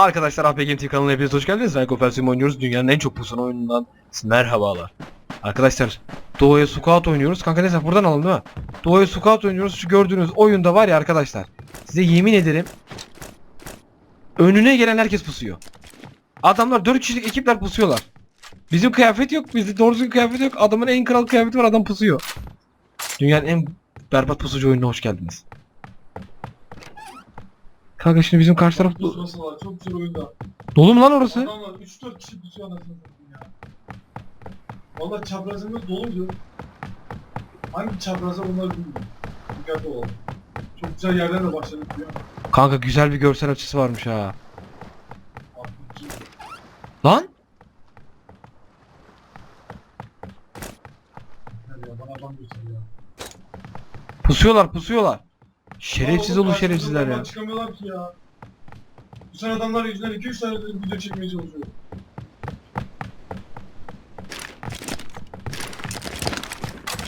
Arkadaşlar APG TV kanalına hepiniz hoş geldiniz. Ben Ofensive oynuyoruz. Dünyanın en çok pusan oyunundan merhabalar. Arkadaşlar Doğu'ya Squat oynuyoruz. Kanka neyse buradan alalım değil mi? Doğu'ya Squat oynuyoruz. Şu gördüğünüz oyunda var ya arkadaşlar. Size yemin ederim. Önüne gelen herkes pusuyor. Adamlar 4 kişilik ekipler pusuyorlar. Bizim kıyafet yok. Bizde doğru düzgün kıyafet yok. Adamın en kral kıyafeti var. Adam pusuyor. Dünyanın en berbat pusucu oyununa hoş geldiniz. Kanka şimdi bizim karşı taraf çok güzel oyunda. dolu mu lan orası? Adamlar 3-4 kişi bitiyor anasını satayım ya. Valla çaprazımız doluydu. Hangi çapraza onları bilmiyorum. Dikkatli olalım. Çok güzel yerden de başladık ya. Kanka güzel bir görsel açısı varmış ha. Lan? Pusuyorlar pusuyorlar. Şerefsiz Oğlum, karşımıza şerefsizler adamlar ya. Çıkamıyorlar ki ya. Bu sen adamlar yüzünden 2-3 tane de video çekmeye çalışıyor.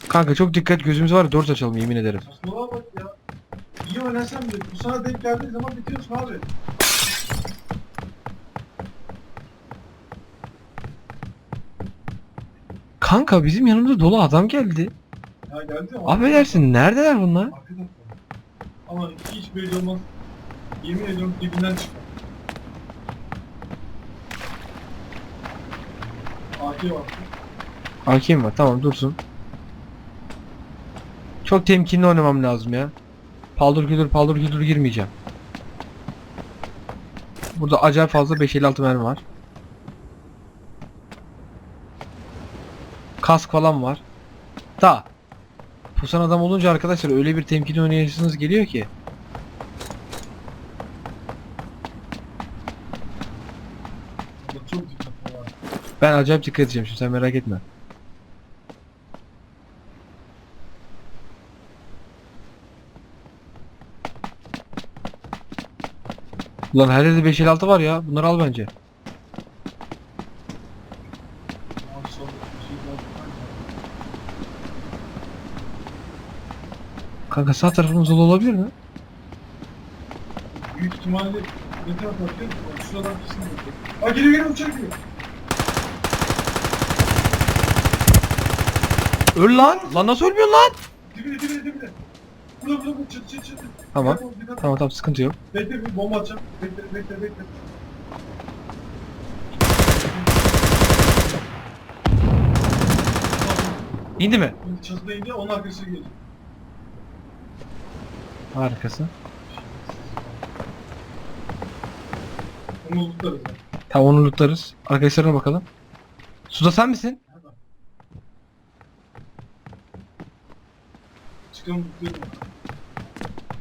Kanka çok dikkat gözümüz var 4 açalım yemin ederim. Saçmalığa bak ya. İyi oynarsan bile bu sana denk geldiği zaman bitiyorsun abi. Kanka bizim yanımıza dolu adam geldi. Ya geldi ama. Affedersin neredeler bunlar? Arka tarafta. Ama hiç belli olmaz. Yemin ediyorum dibinden çıkar. AK var. Hakim var tamam dursun. Çok temkinli oynamam lazım ya. Paldır güldür paldır güldür girmeyeceğim. Burada acayip fazla 556 mermi var. Kask falan var. Da. Pusan adam olunca arkadaşlar öyle bir temkinli oynayışınız geliyor ki. Ben acayip dikkat edeceğim şimdi sen merak etme. Ulan her yerde 556 var ya. Bunları al bence. Abi sonra bir şey daha Kanka sağ tarafımız dolu olabilir mi? Büyük ihtimalle ne tarafa bakıyor? Bak Şuradan kesin bakıyor. Aa geliyor geliyor uçak geliyor. Öl lan. Lan nasıl ölmüyorsun lan? Dibine dibine dibine. Burada burada burada çıt çıt çıt. Tamam. Tamam tamam sıkıntı yok. Bekle bir bomba atacağım. Bekle bekle bekle. İndi mi? Çatıda indi onun arkası geliyor. Harikasın. Onu unutlarız. Tamam onu lootlarız. Arkadaşlarına bakalım. Suda sen misin? Unutlayalım.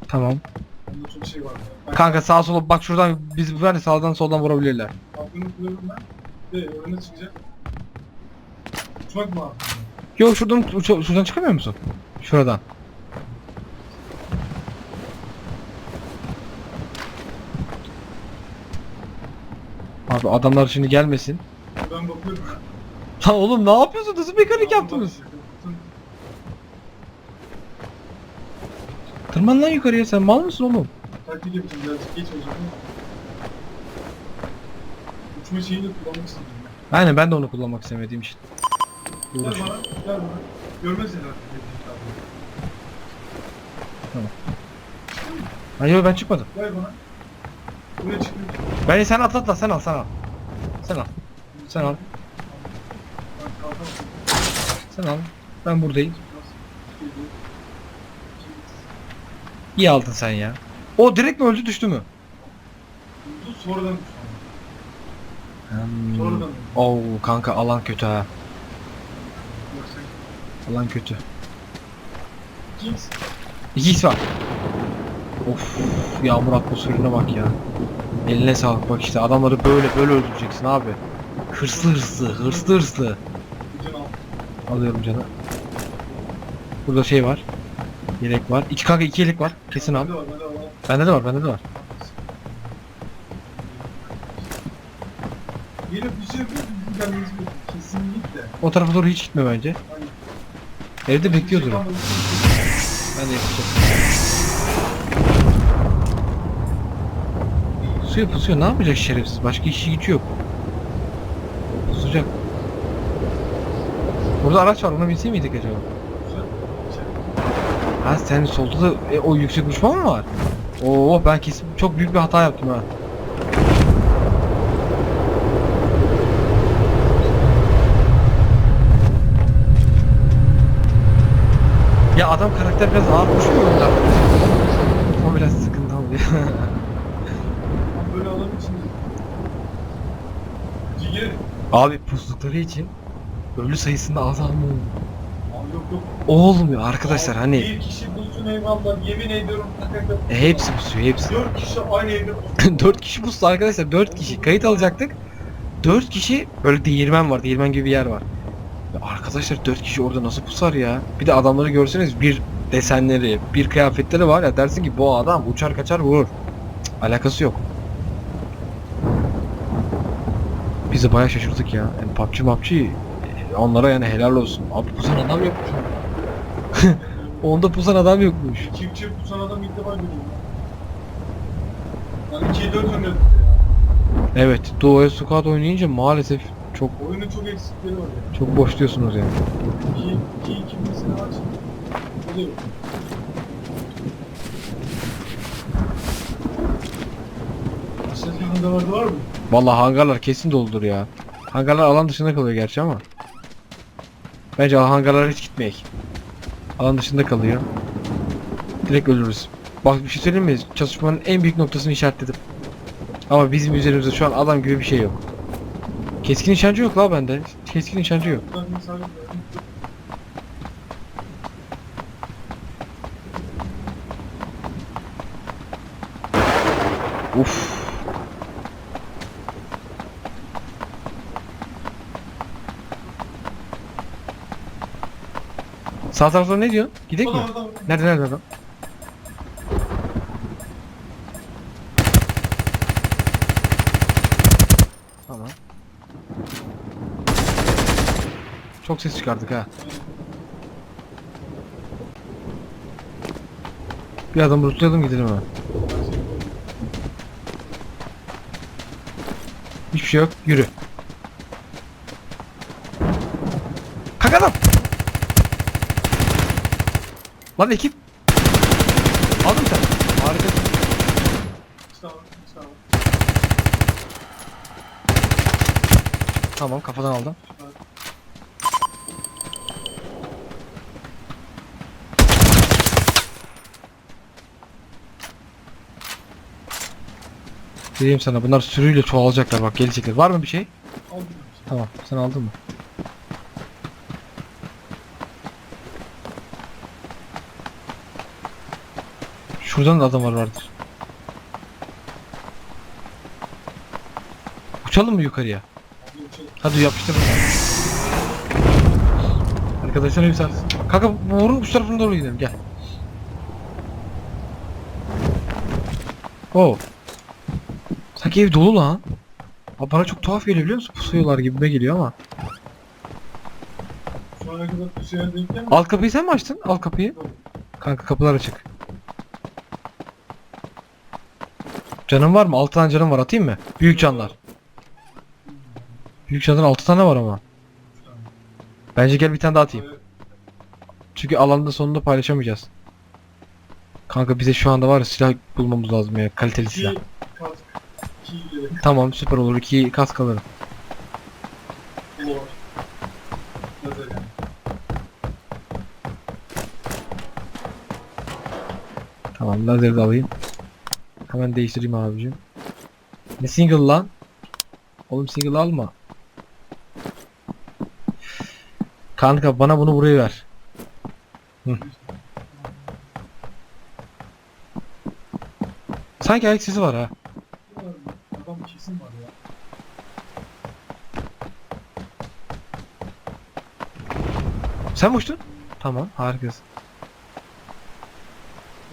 Tamam. Çok şey var. Ben Kanka sağa sola bak şuradan biz var ya sağdan soldan vurabilirler. kuruyorum ben. De önüne çıkacak. Uçmak mı abi? Yok şuradan uça- şuradan çıkamıyor musun? Şuradan. Abi adamlar şimdi gelmesin. Ben bakıyorum. Lan oğlum ne yapıyorsun? Nasıl mekanik yaptınız? Tırman lan yukarıya sen mal mısın oğlum? Taktik yapacağım birazcık geç olacak. Uçma şeyini de kullanmak istedim. Aynen ben de onu kullanmak istemediğim için. Gel bana, gel bana. Görmez seni artık. Hayır yok ben çıkmadım. Gel bana. Buraya çıkıyor. Ben sen at at at sen al sen al. Sen al. Sen al. Sen al. Ben buradayım. İyi aldın sen ya. O direkt mi öldü düştü mü? Bu sonradan düştü. Hmm. Sonradan. Oo kanka alan kötü ha. Alan kötü. 2x var. Of yağmur atmosferine bak ya. Eline sağlık bak işte adamları böyle böyle öldüreceksin abi. Hırslı hırslı hırslı hırslı. Alıyorum canı. Burada şey var. Yelek var. İki kanka iki yelek var. Kesin al. Bende de var bende de var. Bir şey yapıyor. Kesinlikle. O tarafa doğru hiç gitme bence. Evde bekliyordur. Ben de yapacağım. Pusuyor pusuyor. Ne yapacak şerefsiz? Başka işi gücü yok. Pusacak. Burada araç var. Ona binse miydik acaba? Ha senin solda da e, o yüksek uçma mı var? Oo ben kesin çok büyük bir hata yaptım ha. Ya adam karakter biraz ağır koşuyor onda. O biraz sıkıntı oluyor. Tam böyle alanın içinde. Cigir. Abi puslukları için ölü sayısında azalma oldu. Abi yok yok. Olmuyor arkadaşlar Abi hani Bir kişi bulsun eyvallah. Yemin ediyorum. e, hepsi pusuyor hepsi. Dört kişi aynı evde. 4 kişi puslu arkadaşlar 4 kişi kayıt alacaktık. 4 kişi böyle değirmen var değirmen gibi bir yer var. Ya arkadaşlar 4 kişi orada nasıl pusar ya? Bir de adamları görseniz bir desenleri, bir kıyafetleri var ya dersin ki bu adam uçar kaçar vurur. Cık, alakası yok. Biz de bayağı şaşırdık ya. Yani PUBG PUBG e, onlara yani helal olsun. Abi pusan adam yokmuş. Onda pusan adam yokmuş. Çift çift tutan adam ilk defa görüyorum. Yani 2'ye 4 oynadık ya. Evet Doğu'ya Squad oynayınca maalesef çok Oyunun çok eksikleri var ya. çok boşluyorsunuz yani. 2 2 2 mesela var şimdi. Oluyor. Aşağıdaki hangarlarda var mı? Vallahi hangarlar kesin doludur ya. Hangarlar alan dışında kalıyor gerçi ama. Bence hangarlara hiç gitmeyek. Alan dışında kalıyor. Direkt ölürüz. Bak bir şey söyleyeyim mi? Çatışmanın en büyük noktasını işaretledim. Ama bizim üzerimizde şu an adam gibi bir şey yok. Keskin nişancı yok la bende. Keskin nişancı yok. Uf. Sağ tarafta ne diyorsun? Gidelim mi? Nerede nerede adam? Tamam. Çok ses çıkardık ha. Bir adam rutlayalım gidelim ha. Hiçbir şey yok. Yürü. Kalk adam. Lan ekip. Aldın sen? Harikasın. İşte var, işte var. Tamam kafadan aldım. Diyeyim sana bunlar sürüyle çoğalacaklar bak gelecekler. Var mı bir şey? Aldım. Tamam sen aldın mı? Şuradan da adam var vardır. Uçalım mı yukarıya? Hadi yapıştır. Arkadaşlar hepsi Kanka vurun uç tarafına doğru gidelim gel. Oo. Sanki ev dolu lan. Abi bana çok tuhaf geliyor biliyor musun? Pusuyorlar gibime geliyor ama. Gelmedi. Alt kapıyı sen mi açtın? Alt kapıyı. Kanka kapılar açık. Canın var mı? 6 tane canım var atayım mı? Büyük canlar. Büyük canlar 6 tane var ama. Bence gel bir tane daha atayım. Çünkü alanda sonunda paylaşamayacağız. Kanka bize şu anda var ya silah bulmamız lazım ya. Kaliteli silah. Tamam süper olur. 2 kask alırım. Tamam lazeri de alayım. Hemen değiştireyim abicim. Ne single lan? Oğlum single alma. Kanka bana bunu buraya ver. Hı. Sanki ayak sesi var ha. Sen mi uçtun? Tamam harikasın.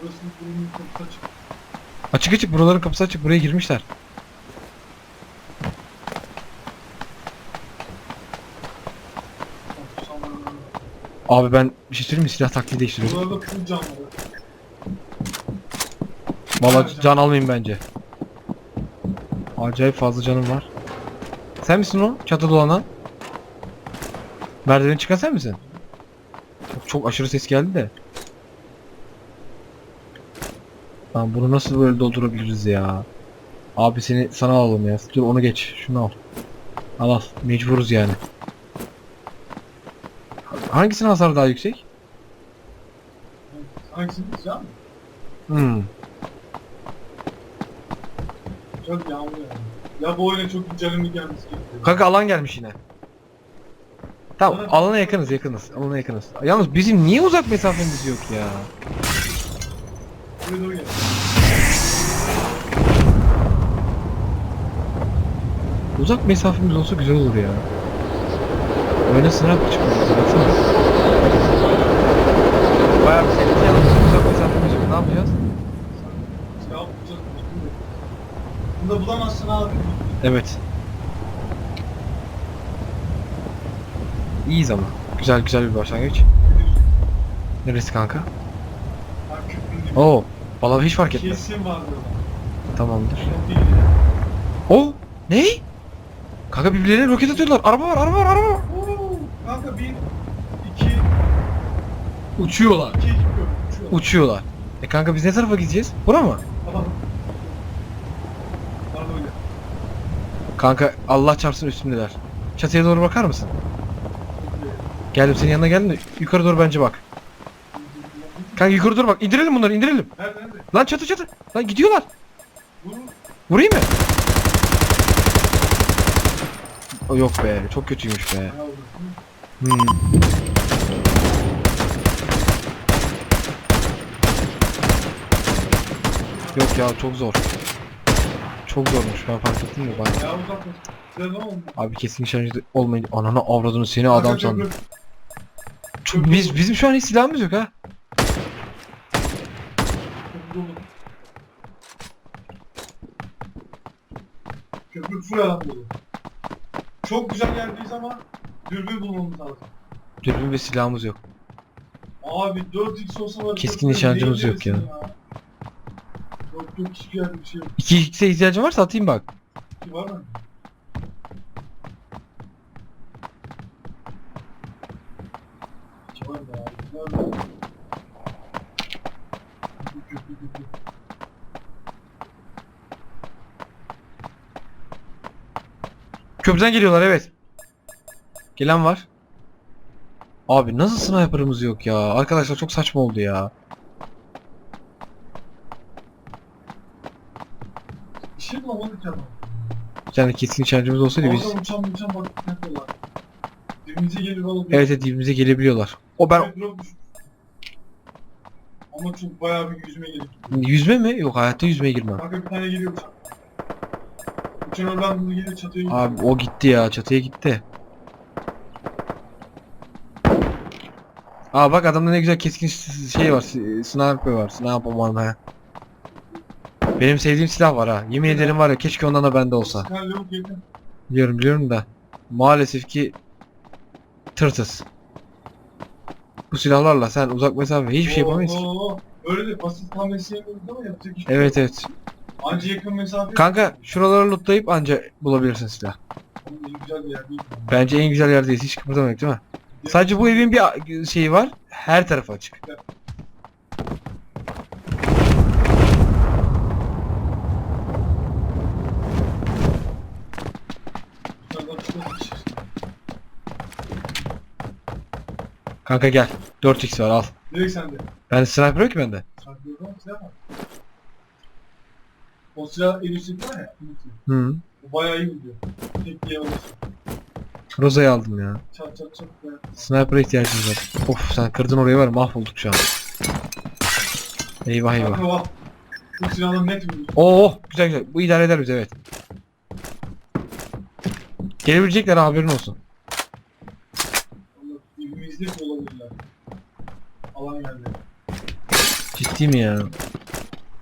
Burası buranın kapısı açık. Açık açık buraların kapısı açık buraya girmişler. Abi ben bir şey söyleyeyim mi silah taktiği değiştiriyorum. Buralarda full can var. Valla can almayayım bence. Acayip fazla canım var. Sen misin o? Çatıda olanan? Merdiveni çıkan sen misin? Çok, çok aşırı ses geldi de. Lan bunu nasıl böyle doldurabiliriz ya? Abi seni sana alalım ya. Dur onu geç. Şunu al. Al al. Mecburuz yani. Hangisinin hasarı daha yüksek? Hangisini diyeceğim? Hmm. Çok yağmur yani. Ya bu oyuna çok güncelleme gelmesi gerekiyor. Kanka alan gelmiş yine. Tamam alana yakınız yakınız. Alana yakınız. Yalnız bizim niye uzak mesafemiz yok ya? Buraya doğru gel. Uzak mesafemiz olsa güzel olur ya. Öyle sınav çıkmıyoruz baksana. Bayağı bir senin yanımızda uzak mesafemiz yok. Ne yapacağız? Silah bulacağız. Bunu da bulamazsın abi. Evet. İyiyiz ama. Güzel güzel bir başlangıç. Neresi kanka? Oo. Vallahi hiç fark etmez. Kesin vardı orada. Tamamdır. O ne? Kanka birbirlerine roket atıyorlar. Araba var, araba var, araba var. Oo, Kanka bir, iki, Uçuyorlar. iki ekip. Uçuyor. Uçuyorlar. E kanka biz ne tarafa gideceğiz? Bura mı? Tamam. Var öyle. Kanka Allah çarpsın üstündeler. Çatıya doğru bakar mısın? Geldim senin yanına geldim de yukarı doğru bence bak. Kanka yukarı doğru bak. İndirelim bunları indirelim. Nerede nerede? Lan çatı çatı. Lan gidiyorlar. Vurun. Vurayım mı? O yok be. Çok kötüymüş be. Ya vurun. Hmm. Yok ya çok zor. Çok zormuş. Ben fark ettim de bak. Ya uzaklaşın. Size ne oldu? Abi kesin nişancı olmayınca ananı avradını seni adam Kanka, sandım. köprü. Çok- Biz bizim şu an hiç silahımız yok ha. Dolu. Köprü full adam dolu. Çok güzel yerdeyiz ama dürbün bulmamız lazım. Dürbün ve silahımız yok. Abi 4x olsa var. Keskin nişancımız yok ya. verirsin Yok yok hiçbir yerde bir şey yok. 2x'e ihtiyacın varsa atayım bak. Var mı? Ki var da abi. Var da. Köprü, köprü, köprü. Köprüden geliyorlar evet. Gelen var. Abi nasıl sniper'ımız yok ya? Arkadaşlar çok saçma oldu ya. Bir şey bulamadık ya. Bir tane keskin nişancımız olsaydı biz... Oradan uçan uçan bak ne dolar. Dibimize gelir oğlum. Evet evet dibimize gelebiliyorlar. O ben... Ama çok bayağı bir yüzme gerek. Yüzme mi? Yok hayatta yüzmeye girmem. Kanka bir tane geliyor uçan. Oradan bunu gelir çatıya. Abi o gitti ya çatıya gitti. Aa bak adamda ne güzel keskin şey var, sniper var. Sniper var ha. Benim sevdiğim silah var ha. Yemin ederim var ya keşke ondan da bende olsa. Biliyorum biliyorum da. Maalesef ki tırtız. Bu silahlarla sen uzak mesafe hiçbir şey yapamayız. oo, oo. Öyle de basit tam mesleğe vurdu ama yapacak hiçbir şey Evet evet. Anca yakın mesafe. Kanka şuraları lootlayıp anca bulabilirsin silah. Oğlum en güzel bir yer değil. Bence en güzel yerdeyiz hiç kıpırdamayak değil mi? Sadece bu evin bir şeyi var. Her tarafı açık. Kanka gel. 4x var al. Direkt sende. Ben sniper yok ki bende. Çarpıyordan silah var. O silah en üstteki var ya. en. Hı. O bayağı iyi gidiyor. Tek diye alırsın. Roza'yı aldım ya. Çat çat çat. be. Sniper'a ihtiyacımız var. Of sen kırdın orayı var ya, mahvolduk şu an. Eyvah eyvah. Kanka bak. Bu silahla net vuruyor. Oo güzel güzel. Bu idare eder bizi evet. Gelebilecekler haberin olsun. Allah, Dibimizde de olabilirler. Alan yerleri. Ciddi mi ya?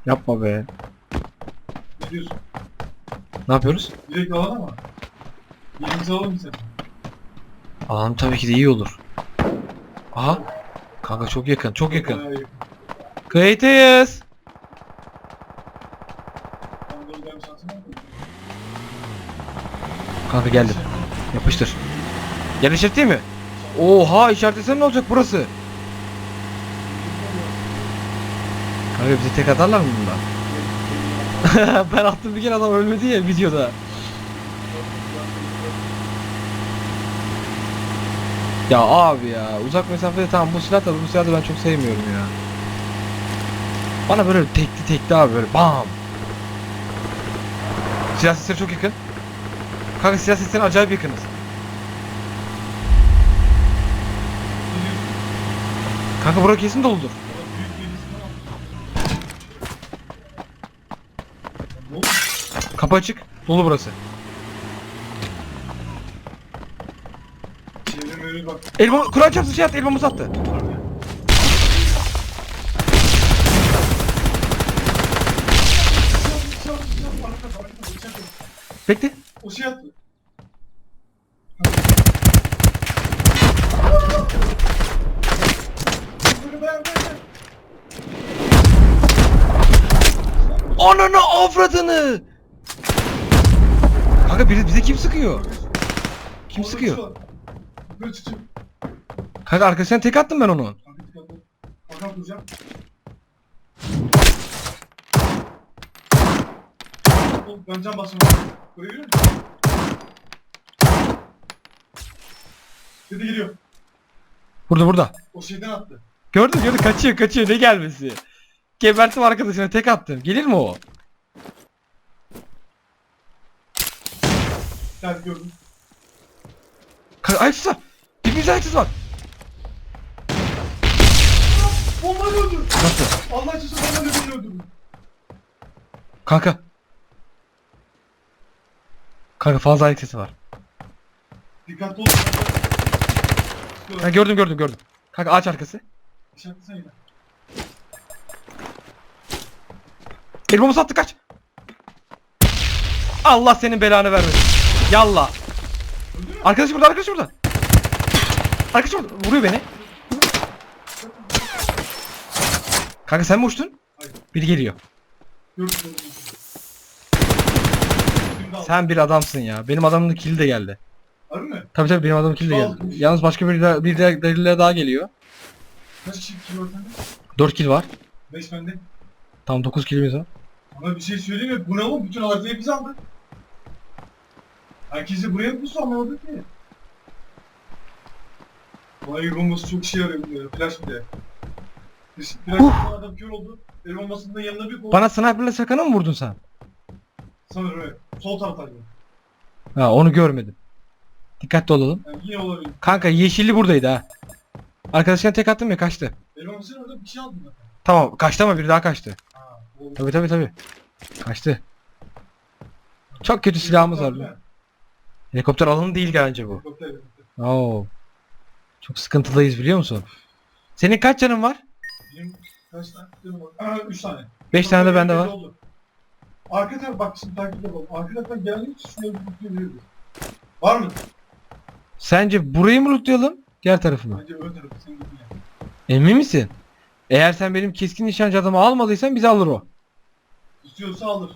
Yapma be. Ne yapıyoruz? Direkt alan ama. Yerimizi alalım mı sen? Alan tabii ki de iyi olur. Aha. Kanka çok yakın, çok yakın. Bayağı. Kayıtayız. Mı? Kanka geldim. Yapıştır. Yer işaret değil mi? Oha işaretlesem ne olacak burası? Kanka bize tek atarlar mı bunlar? ben attım bir kere adam ölmedi ya videoda. Ya abi ya uzak mesafede tamam bu silah da bu silahı da ben çok sevmiyorum ya. Bana böyle tekli tekli abi böyle bam. Silah sesleri çok yakın. Kanka silah seslerine acayip yakınız. Kanka bura kesin doludur. Kapı açık. Dolu burası. Çevre mevre bak. Elma Kur'an çarpsın şey attı elmamı sattı. Bekle. O şey attı. Ananı avradını. Kanka biri bize kim sıkıyor? Kim sıkıyor? Böyle çıkacak. Kanka arkasından tek attım ben onu. Duracağım. Oğlum ben can basıyorum. Geliyor musun? Dedi geliyor. Burada burada. O şeyden attı. Gördün gördün kaçıyor kaçıyor ne gelmesi. Gebertim arkadaşına tek attım. Gelir mi o? Gel gördüm. Ayaksız var. Dibimizde ayaksız var. Bombayı öldür. Nasıl? Allah için bombayı beni öldürdü. Kanka. Kanka fazla ayak sesi var. Dikkatli ol. Ha, gördüm gördüm gördüm. Kanka ağaç arkası. İşaretlesene yine. Elmamı sattı kaç. Allah senin belanı vermesin. Mü? Arkadaş burada arkadaş burada. Arkadaş burada. Vuruyor beni. Kanka sen mi uçtun? Biri geliyor. Sen bir adamsın ya. Benim adamın killi de geldi. Harbi mi? Tabii tabii benim adamın killi de geldi. Yalnız başka bir de, bir deliller daha geliyor. Kaç kişi kilo var sende? 4 kill var. 5 bende. Tam 9 killimiz var. Ama bir şey söyleyeyim mi? Bu ne oğlum? Bütün haritayı biz aldık. Herkesi buraya mı anlamadık ki? Vay bombası çok işe yarıyor. Flash bir de. Flash flash bir adam kör oldu. El bombasının yanına bir kol. Bana sniperle sakana mı vurdun sen? Sanırım evet. Sol taraftaydı. Ha onu görmedim. Dikkatli olalım. Yani yine olabilir. Kanka yeşilli buradaydı ha. Arkadaşına tek attım ya kaçtı. El bombasının orada bir şey aldım ben. Tamam kaçtı ama biri daha kaçtı. Ha, oldu. Tabii tabii tabii. Kaçtı. Çok kötü silahımız var. Helikopter, Helikopter alanı değil bence bu. Helikopter. Oo. Çok sıkıntılıyız biliyor musun? Senin kaç canın var? Benim kaç tane canım var? Aa, 3 tane. 5 tane de bende var. oldu. Arka taraf bak şimdi takip yapalım. Arka taraftan geldiği için şuna bir bakıyor Var mı? Sence burayı mı lootlayalım? Diğer tarafı mı? Bence ön tarafı senin gibi yani. Emin misin? Eğer sen benim keskin nişancı adamı almadıysan bizi alır o. İstiyorsa alır.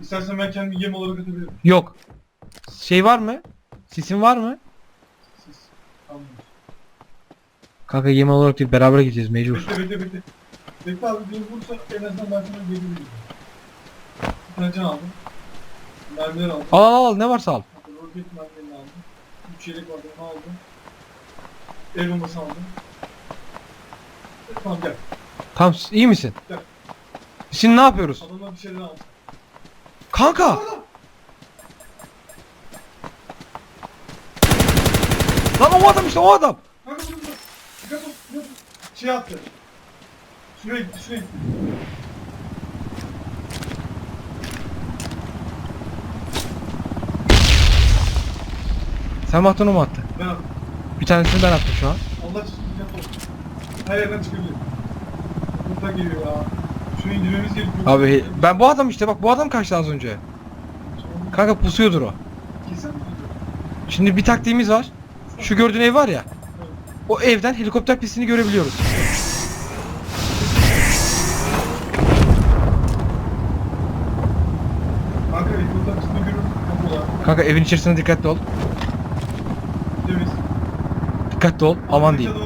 İstersen ben kendimi yem olarak atabilirim. Yok. Şey var mı? Sisin var mı? Siz anlayın. Kanka yem olarak değil beraber gideceğiz mecbur. Bekle bekle bekle. Bekle abi beni vursa en azından ben sana gelebilirim. Bir aldım. Mermiler aldım. Al al al ne varsa al. Roket mermilerini aldım. Üç yelek vardı onu aldım. El bombası aldım. E, Tamam gel. Tamam iyi misin? Gel. Şimdi ne yapıyoruz? Adamlar bir şeyler aldı. Kanka! Adam! O adam işte o adam. Kanka. Dikkat ol. dikkat ol. Şey attı. Şuraya gitti şuraya gitti. Sen mi attın o mu attı? Ben attım. Bir tanesini ben attım şu an. Allah için dikkat ol. Her yerden çıkabilir. Buradan geliyor ya. Şunu indirmemiz gerekiyor. Abi ben bu adam işte bak bu adam kaçtı az önce. Kanka pusuyordur o. Kesin mi? Şimdi bir taktiğimiz var. Şu gördüğün ev var ya. O evden helikopter pistini görebiliyoruz. Kanka helikopter görüyorum. Kanka evin içerisine dikkatli ol. Temiz. Dikkatli ol. Aman diyeyim.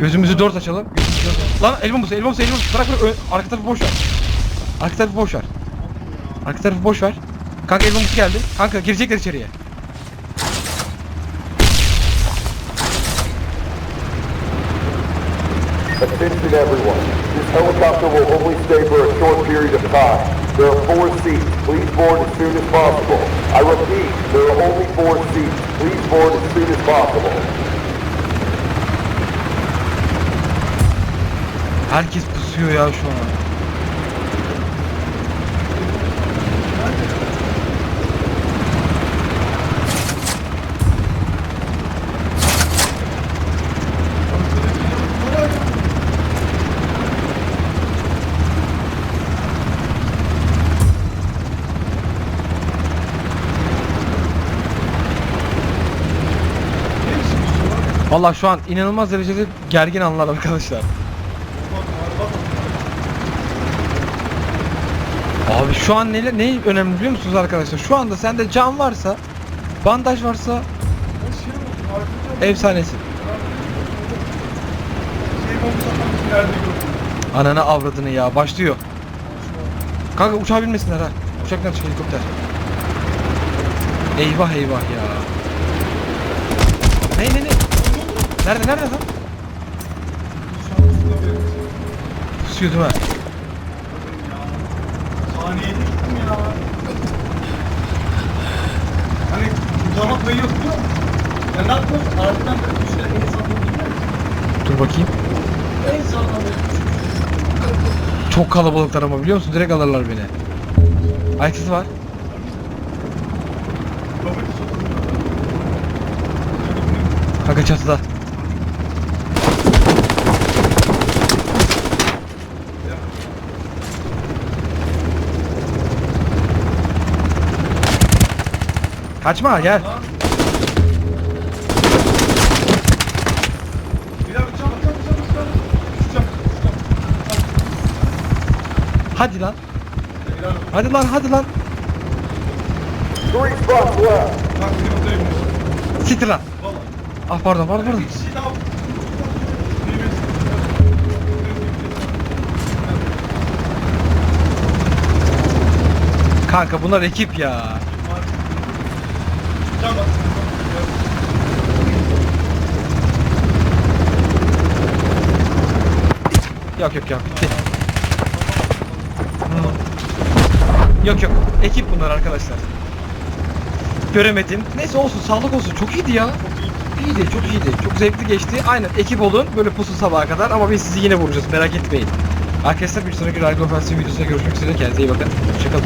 Gözümüzü dört açalım. Gözümüzü dört aç- Lan el bombası, el bombası, el bombası. Bırak bırak. Ö- Arka tarafı boş ver. Arka tarafı boş ver. Arka tarafı boş ver. Kanka el bombası geldi. Kanka girecekler içeriye. Attention everyone. This helicopter will only stay for a short period of time. There are four seats. Please board as soon as possible. I repeat, there are only four seats. Please board as soon as possible. Herkes pusuyor ya şu an. Valla şu an inanılmaz derecede gergin anlar arkadaşlar. Abi şu an ne, ne önemli biliyor musunuz arkadaşlar? Şu anda sende can varsa, bandaj varsa. Şey gördüm. Ananı avradını ya başlıyor. Kanka uçağa binmesinler ha. Uçaktan çık helikopter. Eyvah eyvah ya. Ne ne ne? Nerede nerede lan? Bir şey. Değil mi? Saniyede gittim ya. Hani kurtarma payı yok değil mi? Ya ne yapıyorsun? Ardından böyle düşler en sağlam değil mi? Dur bakayım. En sağlam böyle Çok kalabalıklar ama biliyor musun? Direkt alırlar beni. Sesi var. Kanka çatıda. Kaçma gel. Bir daha uçacağım, uçacağım, uçacağım, uçacağım. Uçacağım, uçacağım. Hadi lan. Hadi lan hadi lan. Siktir lan. Ah pardon pardon pardon. Kanka bunlar ekip ya. Yok yok yok bitti. Hmm. Yok yok. Ekip bunlar arkadaşlar. Göremedim. Neyse olsun sağlık olsun. Çok iyiydi ya. İyiydi çok iyiydi. Çok zevkli geçti. Aynen ekip olun. Böyle pusu sabaha kadar ama biz sizi yine vuracağız. Merak etmeyin. Arkadaşlar bir sonraki Ralgo Offensive videosunda görüşmek üzere. Kendinize iyi bakın. Hoşçakalın.